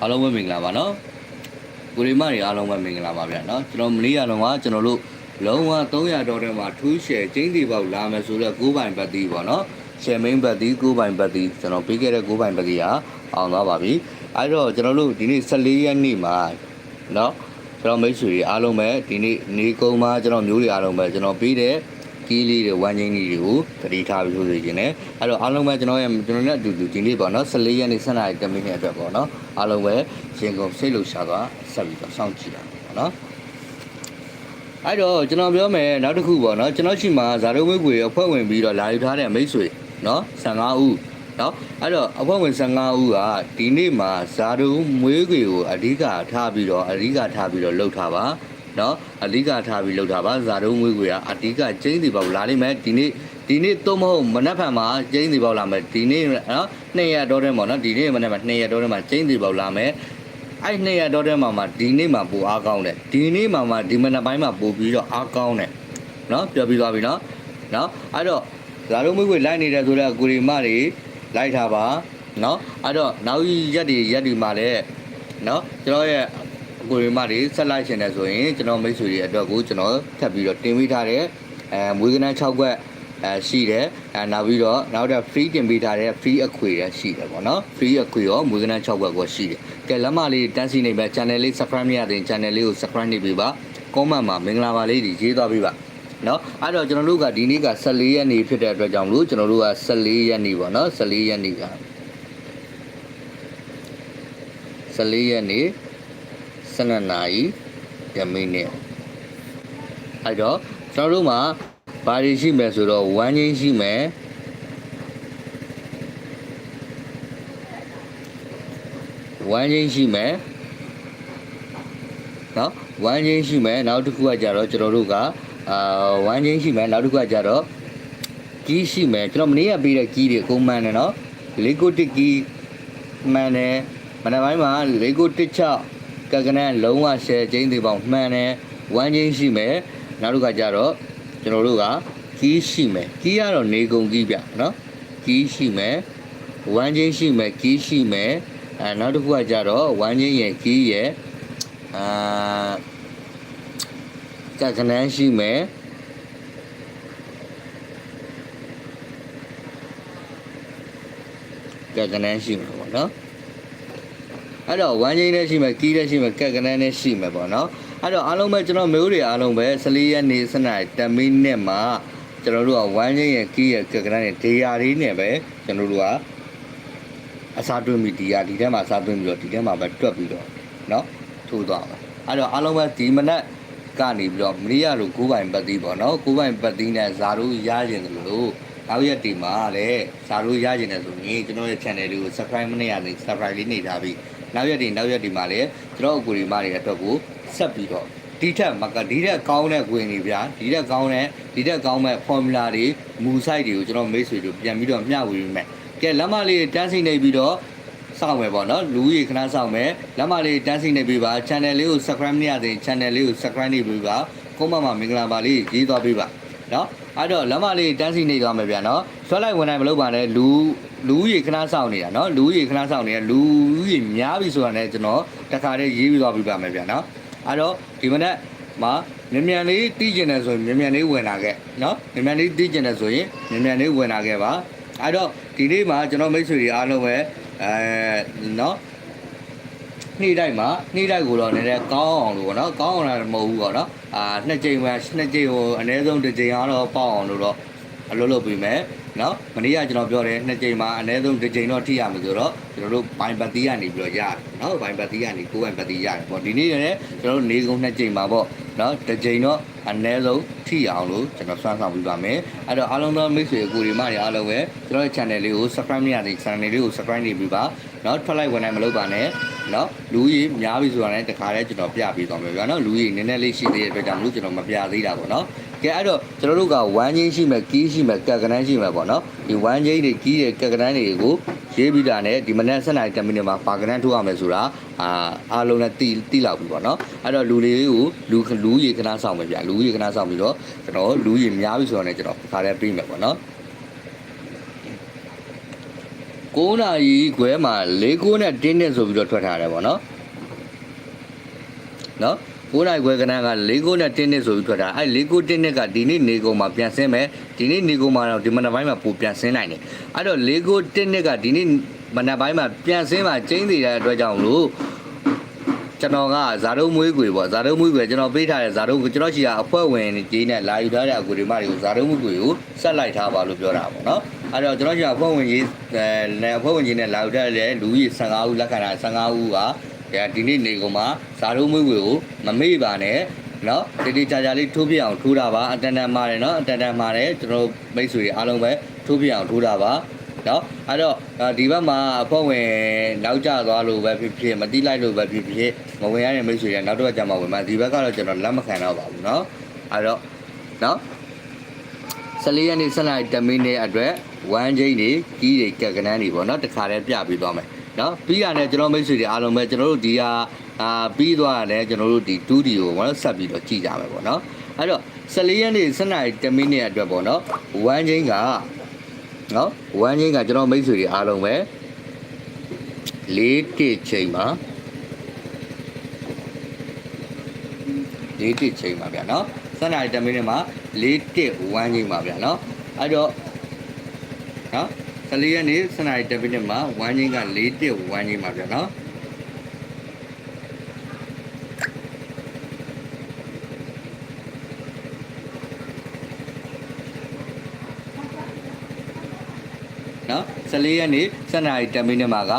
အားလုံးပဲမင်္ဂလာပါနော်ကိုရီမတွေအားလုံးပဲမင်္ဂလာပါဗျာနော်ကျွန်တော်မနေ့ကလုံးကကျွန်တော်တို့လုံးဝ300ဒေါ်လာမှာထူးရှယ်ကျင်းတီပေါက်လာမယ်ဆိုတော့9ပိုင်ပတ်တီးပေါ့နော်ရှယ်မင်းပတ်တီး9ပိုင်ပတ်တီးကျွန်တော်ပေးခဲ့တဲ့9ပိုင်ပတ်တီးကအောင်သွားပါပြီအဲ့တော့ကျွန်တော်တို့ဒီနေ့14ရက်နေ့မှာနော်ကျွန်တော်မိတ်ဆွေတွေအားလုံးပဲဒီနေ့နေကုန်းမှာကျွန်တော်မျိုးတွေအားလုံးပဲကျွန်တော်ပေးတဲ့ ကီးလေးတွေဝမ်းချင်းကြီးတွေကိုတတိထားပြီးဆိုနေခြင်းနဲ့အဲ့တော့အားလုံးပဲကျွန်တော်ရဲ့ကျွန်တော်နဲ့အတူတူဒီနေ့ပေါ့နော်14ရက်နေ့7နာရီ10မိနစ်အတွက်ပေါ့နော်အားလုံးပဲရင်ကုန်စိတ်လှုပ်ရှားသွားဆက်ပြီးတော့စောင့်ကြည့်တာပေါ့နော်အဲ့တော့ကျွန်တော်ပြောမယ်နောက်တစ်ခုပေါ့နော်ကျွန်တော်ရှိမှာဇာတုဝိကွေအဖွဲ့ဝင်ပြီးတော့လာယူထားတဲ့မိတ်ဆွေနော်15ဦးနော်အဲ့တော့အဖွဲ့ဝင်15ဦးကဒီနေ့မှာဇာတုမွေးကွေကိုအဓိကထားပြီးတော့အဓိကထားပြီးတော့လှုပ်ထားပါ နော်အဓိကထားပြီးလောက်တာပါဇာတုံးငွေကအဓိကကျင်းစီပေါက်လာလိမ့်မယ်ဒီနေ့ဒီနေ့တော့မဟုတ်မနက်ဖြန်မှာကျင်းစီပေါက်လာမယ်ဒီနေ့နော်နှစ်ရက်တော့တယ်ပေါ့နော်ဒီနေ့မနက်ဖြန်နှစ်ရက်တော့တယ်မှာကျင်းစီပေါက်လာမယ်အဲ့နှစ်ရက်တော့တဲ့မှာမှာဒီနေ့မှာပူအားကောင်းတယ်ဒီနေ့မှာမှာဒီမနက်ပိုင်းမှာပူပြီးတော့အားကောင်းတယ်နော်ပြောပြီးသွားပြီနော်နော်အဲ့တော့ဇာတုံးငွေကလိုက်နေတယ်ဆိုတော့ကိုရီမတွေလိုက်တာပါနော်အဲ့တော့နောက်ရက်တွေရက်ဒီမှာလည်းနော်ကျွန်တော်ရဲ့ ကိုရီမတွေဆက်လိုက်ရှင်တယ်ဆိုရင်ကျွန်တော်မိတ်ဆွေတွေအတွက်ကိုကျွန်တော်ထပ်ပြီးတော့တင်ပေးထားတဲ့အဲမွေးကနန်း6ခွက်အဲရှိတယ်အဲနောက်ပြီးတော့နောက်တော့ free တင်ပေးထားတဲ့ free အခွေရရှိတယ်ပေါ့နော် free အခွေရောမွေးကနန်း6ခွက်ကိုရှိတယ်ကဲလက်မလေးတန်းစီနေမဲ့ channel လေး subscribe မရသေးရင် channel လေးကို subscribe နေပေးပါ comment မှာမင်္ဂလာပါလေးကြီးရေးသွားပေးပါနော်အဲ့တော့ကျွန်တော်တို့ကဒီနေ့က14ရက်နေ့ဖြစ်တဲ့အတွက်ကြောင့်မလို့ကျွန်တော်တို့က14ရက်နေ့ပေါ့နော်14ရက်နေ့က14ရက်နေ့ 12နာရီ10မိနစ်အဲ့တော့ကျွန်တော်တို့မှာဘာတွေရှိမယ်ဆိုတော့1ချင်းရှိမယ်1ချင်းရှိမယ်နော်1ချင်းရှိမယ်နောက်တစ်ခုကကြတော့ကျွန်တော်တို့ကအာ1ချင်းရှိမယ်နောက်တစ်ခုကကြတော့ကီးရှိမယ်ကျွန်တော်မနေ့ကပေးတဲ့ကီးတွေအကုန်မှန်တယ်နော်လေကိုတစ်ကီးမှန်တယ်မနက်ပိုင်းမှာလေကိုတစ်ချက ကနန်းလုံးဝရှယ်ချင်းတွေပေါင်းမှန်တယ်1ချင်းရှိမယ်နောက်တစ်ခါကျတော့ကျွန်တော်တို့ကကီးရှိမယ်ကီးကတော့နေကုန်ကီးပြနော်ကီးရှိမယ်1ချင်းရှိမယ်ကီးရှိမယ်အဲနောက်တစ်ခုကကြတော့1ချင်းရဲ့ကီးရဲ့အာကကနန်းရှိမယ်ကကနန်းရှိမယ်ပေါ့နော် အဲ့တော့ဝမ်းကြီးနဲ့ရှိမယ်ကီးနဲ့ရှိမယ်ကက်ကနန်းနဲ့ရှိမယ်ပေါ့နော်အဲ့တော့အားလုံးပဲကျွန်တော်မျိုးတွေအားလုံးပဲ14ရက်နေ့စနေ10မိနစ်မှာကျွန်တော်တို့ကဝမ်းကြီးရဲ့ကီးရဲ့ကက်ကနန်းရဲ့ဒေယာလေးနဲ့ပဲကျွန်တော်တို့ကအစားတွင်းပြီးဒီယာဒီထဲမှာအစားတွင်းပြီးတော့ဒီထဲမှာပဲတွက်ပြီးတော့နော်ထိုးသွားမှာအဲ့တော့အားလုံးပဲဒီမနက်ကနေပြီးတော့မရိယလိုကိုးပိုင်ပတ်သီးပေါ့နော်ကိုးပိုင်ပတ်သီးနဲ့ဇာတို့ရရင်လို့နောက်ရက်ဒီမှာလည်းဇာတို့ရရင်လည်းဆိုရင်ကျွန်တော်ရဲ့ channel လေးကို subscribe မနေရသေး subscribe လေးနေထားပြီး နောက်ရက်ဒီနောက်ရက်ဒီမှာလည်းကျွန်တော်အကူဒီမတွေအတွက်ကိုဆက်ပြီးတော့ဒီထက်မကဒီထက်ကောင်းတဲ့ဝင်တွေဗျာဒီထက်ကောင်းတဲ့ဒီထက်ကောင်းမဲ့ formula တွေမူ site တွေကိုကျွန်တော်မိတ်ဆွေတို့ပြန်ပြီးတော့မျှဝေပေးမယ်ကဲလက်မလေးတန်းစိနေပြီးတော့စောင့်မယ်ပေါ့နော်လူကြီးခဏစောင့်မယ်လက်မလေးတန်းစိနေပြီးပါ channel လေးကို subscribe မရသေးရင် channel လေးကို subscribe နေပြီးပါကုန်းမမှာမင်္ဂလာပါလေးရေးသွားပေးပါနော် အဲ့တော့လက်မလေးတန်းစိနေသွားမယ်ဗျာနော်ဆွဲလိုက်ဝင်နိုင်မလုပ်ပါနဲ့လူလူကြီးခဏစောင့်နေတာနော်လူကြီးခဏစောင့်နေတာလူကြီးများပြီဆိုတာနဲ့ကျွန်တော်တခါတည်းရေးပြီးသွားပေးပါမယ်ဗျာနော်အဲ့တော့ဒီမနေ့မှာမြန်မြန်လေးတီးကျင်တယ်ဆိုရင်မြန်မြန်လေးဝင်လာခဲ့နော်မြန်မြန်လေးတီးကျင်တယ်ဆိုရင်မြန်မြန်လေးဝင်လာခဲ့ပါအဲ့တော့ဒီနေ့မှာကျွန်တော်မိတ်ဆွေတွေအားလုံးပဲအဲနော် နှိမ့်တိုက်မှာနှိမ့်တိုက်ကိုတော့နည်းနည်းကောင်းအောင်လို့ပေါ့နော်ကောင်းအောင်လည်းမဟုတ်ဘူးပေါ့နော်အာနှစ်ကြိမ်မှနှစ်ကြိမ်ဟိုအနည်းဆုံးတစ်ကြိမ်ကတော့ပေါက်အောင်လို့တော့အလုပ်လုပ်ပြီးမယ်နော်မနေ့ကကျွန်တော်ပြောတယ်နှစ်ကြိမ်မှာအနည်းဆုံးတစ်ကြိမ်တော့ထိရမယ်ဆိုတော့ကျွန်တော်တို့ဘိုင်ပတ်တီးကနေပြီးတော့ရတယ်နော်ဘိုင်ပတ်တီးကနေကိုယ်ဘိုင်ပတ်တီးရတယ်ပေါ့ဒီနေ့လည်းကျွန်တော်တို့နေကုန်နှစ်ကြိမ်မှာပေါ့ နော်တစ်ကြိမ်တော့အနည်းဆုံးထိအောင်လို့ကျွန်တော်စွမ်းဆောင်ပြီးပါမယ်အဲ့တော့အားလုံးသောမိတ်ဆွေကိုဒီမတွေအားလုံးပဲကျွန်တော်ရဲ့ channel လေးကို subscribe မရသေး channel လေးကို subscribe နေပြီးပါနော်ထွက်လိုက်ဝင်နိုင်မလုပ်ပါနဲ့နော်လူကြီးများပြီဆိုတာနဲ့တခါတည်းကျွန်တော်ပြပေးသွားမယ်ဗျာနော်လူကြီးနည်းနည်းလေးရှိသေးတဲ့အတွက်ကြောင့်မလို့ကျွန်တော်မပြသေးတာပေါ့နော် ကဲအဲ့တော့ကျွန်တော်တို့က1ချင်းရှိမယ်ကီးရှိမယ်ကက်ကနန်းရှိမယ်ပေါ့နော်ဒီ1ချင်းတွေကီးတွေကက်ကနန်းတွေကိုရေးပြီးတာနဲ့ဒီမနက်7နာရီ10မိနစ်မှာပါကနန်းထိုးရမယ်ဆိုတာအာအားလုံးနဲ့တီးတီးလောက်ပြီပေါ့နော်အဲ့တော့လူလေးကိုလူလူရေခဏဆောင်မယ်ဗျာလူရေခဏဆောင်ပြီးတော့ကျွန်တော်လူရေများပြီဆိုတာနဲ့ကျွန်တော်တခါတည်းပြီးမယ်ပေါ့နော်9နာရီခွဲမှာ၄9နဲ့တင်းနဲ့ဆိုပြီးတော့ထွက်ထားတယ်ပေါ့နော်နော် 9နာရီခွဲကနန်းက၄9နဲ့တင်းနဲ့ဆိုပြီးထွက်ထားအဲ့၄9တင်းနဲ့ကဒီနေ့နေကုန်မှာပြန်ဆင်းမယ်ဒီနေ့နေကုန်မှာတော့ဒီမနက်ပိုင်းမှာပိုပြန်ဆင်းနိုင်တယ်အဲ့တော့၄9တင်းနဲ့ကဒီနေ့မနက်ပိုင်းမှာပြန်ဆင်းမှာကျင်းသေးတဲ့အတွက်ကြောင့်လို့ကျွန်တော်ကဇာတုံးမွေးကွေပေါ့ဇာတုံးမွေးကွေကျွန်တော်ပေးထားတဲ့ဇာတုံးကျွန်တော်ရှိတာအဖွဲ့ဝင်ကြီးနဲ့လာယူထားတဲ့အကူတွေမတွေကိုဇာတုံးမွေးကွေကိုဆက်လိုက်ထားပါလို့ပြောတာပေါ့နော်အဲ့တော့ကျွန်တော်ရှိတာအဖွဲ့ဝင်ကြီးအဲနဲ့အဖွဲ့ဝင်ကြီးနဲ့လာယူထားတဲ့လူကြီး15ဦးလက်ခံတာ15ဦးက ဒီနေ့နေကုန်မှာဇာတုံးမွေးကွေကိုမမေ့ပါနဲ့နော်တိတိကျကျလေးထိုးပြအောင်ထိုးတာပါအတန်တန်မာတယ်နော်အတန်တန်မာတယ်ကျွန်တော်မိတ်ဆွေတွေအားလုံးပဲထိုးပြအောင်ထိုးတာပါနော်အဲ့တော့ဒီဘက်မှာအဖွဲ့ဝင်နောက်ကျသွားလို့ပဲဖြစ်ဖြစ်မတိလိုက်လို့ပဲဖြစ်ဖြစ်မဝင်ရတဲ့မိတ်ဆွေတွေနောက်တော့ကြမှာဝင်မှာဒီဘက်ကတော့ကျွန်တော်လက်မခံတော့ပါဘူးနော်အဲ့တော့နော်14ရက်နေ့7နိုင်10မိနစ်အတွက်1ချိန်နေကြီးတွေကက်ကနန်းတွေပေါ့နော်တခါတည်းပြပြီးသွားမယ် နော်ပြီးရတယ်ကျွန်တော်မိတ်ဆွေတွေအားလုံးပဲကျွန်တော်တို့ဒီဟာအာပြီးသွားရတယ်ကျွန်တော်တို့ဒီ 2D ကိုပေါ့နော်ဆက်ပြီးတော့ကြည့်ကြမယ်ပေါ့နော်အဲ့တော့14ရက်နေ့7နိုင်10မိနစ်အတွက်ပေါ့နော်1ချိန်ကနော်1ချိန်ကကျွန်တော်မိတ်ဆွေတွေအားလုံးပဲ၄တစ်ချိန်မှာ၄တစ်ချိန်ပါဗျာနော်7နိုင်10မိနစ်မှာ၄တစ်1ချိန်ပါဗျာနော်အဲ့တော့နော် 14ရက်နေ့7နိုင်10မိနစ်မှာ1ချိန်က၄တစ်1ချိန်ပါဗျာနော်နော်14ရက်နေ့7နာရီ10မိနစ်မှာက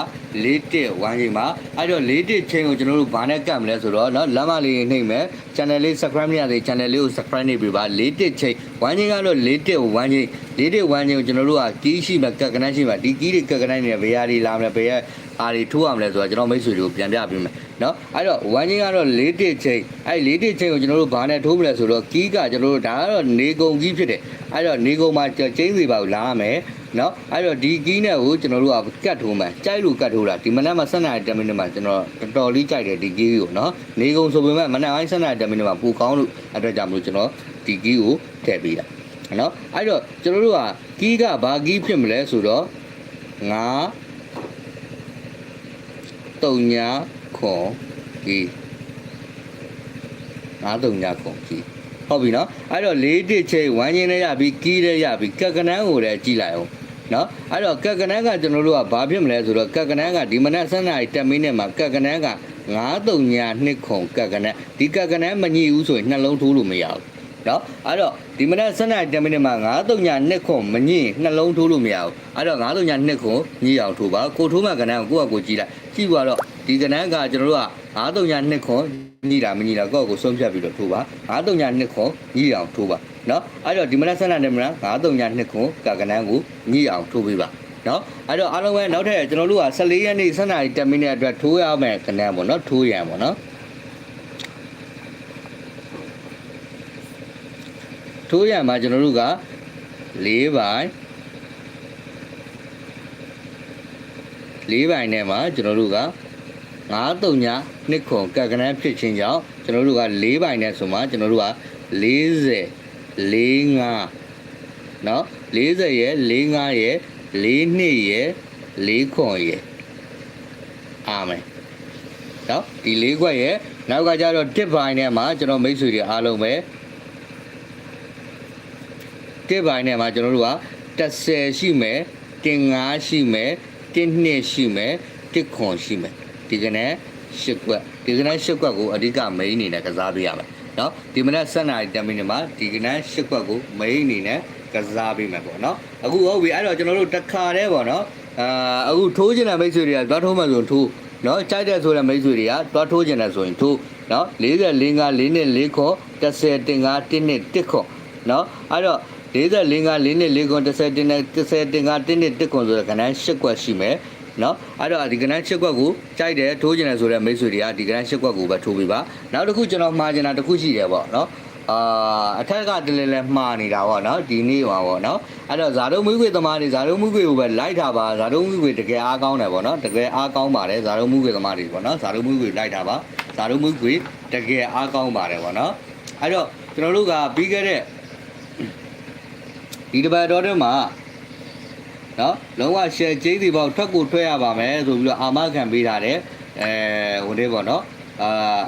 4တစ်1ချိန်မှာအဲ့တော့4တစ်ချိန်ကိုကျွန်တော်တို့ဘာနဲ့ကတ်မလဲဆိုတော့နော်လမ်းမလေးနှိမ့်မယ် channel လေး subscribe မရသေး channel လေးကို subscribe နေပြီပါ4တစ်ချိန်1ချိန်ကတော့4တစ်1ချိန်4တစ်1ချိန်ကိုကျွန်တော်တို့ကကီးရှိမှကတ်ကနန်းရှိမှဒီကီးတွေကတ်ကနန်းနေဘယ်ဟာတွေလာမလဲဘယ်ဟာအားတွေထိုးရမလဲဆိုတော့ကျွန်တော်မိတ်ဆွေတွေကိုပြန်ပြပေးမယ်နော်အဲ့တော့1ချိန်ကတော့4တစ်ချိန်အဲ့4တစ်ချိန်ကိုကျွန်တော်တို့ဘာနဲ့ထိုးမလဲဆိုတော့ကီးကကျွန်တော်တို့ဒါကတော့နေကုန်ကြီးဖြစ်တယ်အဲ့တော့နေကုန်မှာကျင်းစီပါကိုလာရမယ် နော်အဲ့တော့ဒီကီးနဲ့ကိုကျွန်တော်တို့ကကတ်ထိုးမယ်ကြိုက်လို့ကတ်ထိုးတာဒီမနက်မှာ7နာရီ10မိနစ်မှာကျွန်တော်တော်တော်လေးကြိုက်တယ်ဒီကီးကိုနော်နေကုန်ဆိုပေမဲ့မနက်ပိုင်း7နာရီ10မိနစ်မှာပူကောင်းလို့အတွက်ကြောင့်မလို့ကျွန်တော်ဒီကီးကိုထည့်ပေးတာနော်အဲ့တော့ကျွန်တော်တို့ကကီးကဘာကီးဖြစ်မလဲဆိုတော့ငါတုံညာခွန်ကီးငါတုံညာခွန်ကီးဟုတ်ပြီနော်အဲ့တော့၄တစ်ချိန်ဝမ်းချင်းနဲ့ရပြီးကီးနဲ့ရပြီးကက်ကနန်းကိုလည်းကြည့်လိုက်အောင် နော်အဲ့တော့ကက်ကနန်းကကျွန်တော်တို့ကဘာဖြစ်မလဲဆိုတော့ကက်ကနန်းကဒီမနက်7နာရီ10မိနစ်မှာကက်ကနန်းက9ညာ2ခုကက်ကနန်းဒီကက်ကနန်းမညှိဘူးဆိုရင်နှလုံးထိုးလို့မရဘူးနော်အဲ့တော့ဒီမနက်7နာရီ10မိနစ်မှာ9ညာ2ခုမညှိနှလုံးထိုးလို့မရဘူးအဲ့တော့9ညာ2ခုညှိအောင်ထိုးပါကိုထိုးမှကနန်းကိုကိုယ့်အကိုကြည့်လိုက်ကြည့်ပါတော့ဒီကနန်းကကျွန်တော်တို့က9ညာ2ခုညှိတာမညှိတာကိုယ့်အကိုဆုံးဖြတ်ပြီးတော့ထိုးပါ9ညာ2ခုညှိအောင်ထိုးပါ နော်အဲ့တော့ဒီမနက်7နာရီ10မိနစ်မှာ9ညာ2ခုကကနန်းကိုညှိအောင်ထိုးပေးပါနော်အဲ့တော့အားလုံးပဲနောက်ထပ်ကျွန်တော်တို့က14ရက်နေ့7နာရီ10မိနစ်အတွက်ထိုးရမယ်ကနန်းပေါ့နော်ထိုးရံပေါ့နော်ထိုးရံမှာကျွန်တော်တို့က၄ပိုင်း၄ပိုင်းနဲ့မှာကျွန်တော်တို့က9ညနှစ်ခွန်ကက်ကနန်းဖြစ်ခြင်းကြောင့်ကျွန်တော်တို့က၄ပိုင်းနဲ့ဆိုမှကျွန်တော်တို့က40 45เนาะ40ရဲ့45ရဲ့4နှစ်ရဲ့4ခွန်ရဲ့အာမင်เนาะဒီ၄ခွက်ရဲ့နောက်ကကြတော့တစ်ပိုင်းနဲ့မှာကျွန်တော်မိတ်ဆွေတွေအားလုံးပဲတစ်ပိုင်းနဲ့မှာကျွန်တော်တို့က30ရှိမယ်တင်5ရှိမယ်တင်2ရှိမယ်တစ်ခွန်ရှိမယ်ဒီကနေ့၈ခွက်ဒီကနေ့၈ခွက်ကိုအဓိကမိန်းအနေနဲ့ကစားပေးရမယ် နော်ဒီမနက်7နာရီ10မိနစ်မှာဒီကနေ့၈ခွက်ကိုမိန်းအနေနဲ့ကစားပေးမယ်ပေါ့နော်အခုဟုတ်ပြီအဲ့တော့ကျွန်တော်တို့တစ်ခါတည်းပေါ့နော်အာအခုထိုးချင်တဲ့မိတ်ဆွေတွေကသွားထိုးမှဆိုထိုးနော်ကြိုက်တဲ့ဆိုတဲ့မိတ်ဆွေတွေကသွားထိုးချင်တယ်ဆိုရင်ထိုးနော်40 45 4နှစ်4ခွ10တင်5 1နှစ်1ခွနော်အဲ့တော့40 45 4နှစ်4ခွ10တင်နဲ့10တင်5 1နှစ်1ခွဆိုတဲ့ခဏ၈ခွက်ရှိမယ် နော်အဲ့တော့ဒီကနန်းရှစ်ကွက်ကိုကြိုက်တယ်ထိုးကျင်တယ်ဆိုတဲ့မိတ်ဆွေတွေကဒီကနန်းရှစ်ကွက်ကိုပဲထိုးပေးပါနောက်တစ်ခုကျွန်တော်မှားကျင်တာတစ်ခုရှိတယ်ပေါ့နော်အာအထက်ကတလဲလဲမှားနေတာပေါ့နော်ဒီနေ့ပါပေါ့နော်အဲ့တော့ဇာတုံးမွေးခွေသမားတွေဇာတုံးမွေးခွေကိုပဲလိုက်တာပါဇာတုံးမွေးခွေတကယ်အားကောင်းတယ်ပေါ့နော်တကယ်အားကောင်းပါတယ်ဇာတုံးမွေးခွေသမားတွေပေါ့နော်ဇာတုံးမွေးခွေလိုက်တာပါဇာတုံးမွေးခွေတကယ်အားကောင်းပါတယ်ပေါ့နော်အဲ့တော့ကျွန်တော်တို့ကပြီးခဲ့တဲ့ဒီတပတ်တော်တွေမှာ နော်လုံးဝ share ကျင်းစီပေါက်ထွက်ကိုထွက်ရပါမယ်ဆိုပြီးတော့အာမခံပေးထားတယ်အဲဟိုလေးပေါ့နော်အာ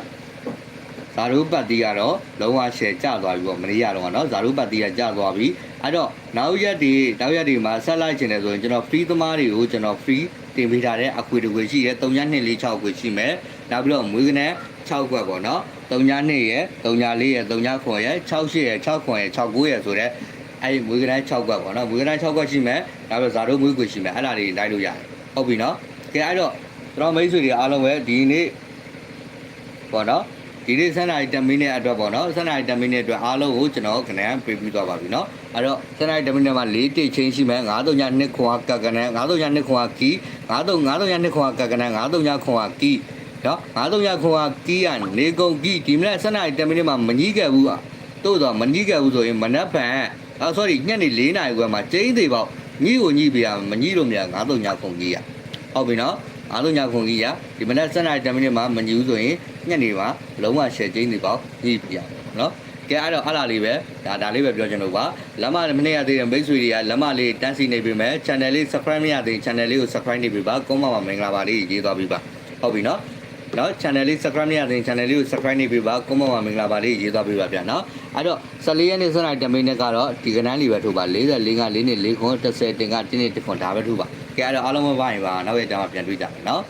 ဇာရုပတ်တီကတော့လုံးဝ share ကျသွားပြီပေါ့မနေ့ကတော့နော်ဇာရုပတ်တီကကျသွားပြီအဲ့တော့နောက်ရက်ဒီနောက်ရက်ဒီမှာဆက်လိုက်ချင်တယ်ဆိုရင်ကျွန်တော် free သမားတွေကိုကျွန်တော် free တင်ပေးထားတဲ့အခွေတစ်ခွေရှိတယ်3246ခွေရှိမယ်နောက်ပြီးတော့မွေးကနန်း6ခွက်ပေါ့နော်32ရဲ့34ရဲ့39ရဲ့68ရဲ့6ရဲ့69ရဲ့ဆိုတော့ အဲ့ဒီမွေးကနန်း6ခွက်ပေါ့နော်မွေးကနန်း6ခွက်ရှိမယ်နောက်ပြီးတော့ဇာတို့မွေးခွေရှိမယ်အဲ့ဒါတွေလိုက်လို့ရတယ်ဟုတ်ပြီနော်ကဲအဲ့တော့ကျွန်တော်မိတ်ဆွေတွေအားလုံးပဲဒီနေ့ပေါ့နော်ဒီနေ့စနေ10မိနစ်အတွက်ပေါ့နော်စနေ10မိနစ်အတွက်အားလုံးကိုကျွန်တော်ခဏပေးပြီးသွားပါပြီနော်အဲ့တော့စနေ10မိနစ်မှာ၄တိတ်ချင်းရှိမယ်9 3ည2ခွာကကနန်း9 3ည2ခွာကီ9 3 9 3ည2ခွာကကနန်း9 3ညခွာကီနော်9 3ညခွာကီကနေကုန်ကီဒီမနေ့စနေ10မိနစ်မှာမကြီးခဲ့ဘူးတို့တော့မကြီးခဲ့ဘူးဆိုရင်မနက်ဖြန် အာ sorry ညနေ4နာရီခွဲမှာကျင်းသေးပေါ့ညီကိုညီပြရမညီလို့မရ9 3ညခုံကြီးရဟုတ်ပြီနော်အားလုံးညခုံကြီးရဒီမနက်7နာရီ10မိနစ်မှာမညီဘူးဆိုရင်ညနေမှာလုံးဝ share ကျင်းသေးပေါ့ညီပြရနော်ကဲအဲ့တော့အဲ့လာလေးပဲဒါဒါလေးပဲပြောချင်လို့ပါလမ်းမမနေ့ကသေးတဲ့မိတ်ဆွေတွေကလမ်းမလေးတန်းစီနေပြီမဲ့ channel လေး subscribe မရသေး channel လေးကို subscribe နေပြီပါကုန်းမမှာမင်္ဂလာပါလေးရေးသွားပြီပါဟုတ်ပြီနော် နော် channel လေး subscribe မရသေး channel လေးကို subscribe နေပြီပါကုန်းမမှာမင်္ဂလာပါလေးရေးသွားပြီပါဗျာနော်အဲ့တော့14ရက်နေ့စနေတမိနဲ့ကတော့ဒီကနန်းလေးပဲထုတ်ပါ44 5 4နှစ်4ခွန်30တင်ကတင်းနေတခွန်ဒါပဲထုတ်ပါကဲအဲ့တော့အားလုံးမပါရင်ပါနောက်ရက်ကျမှပြန်တွေ့ကြမယ်နော်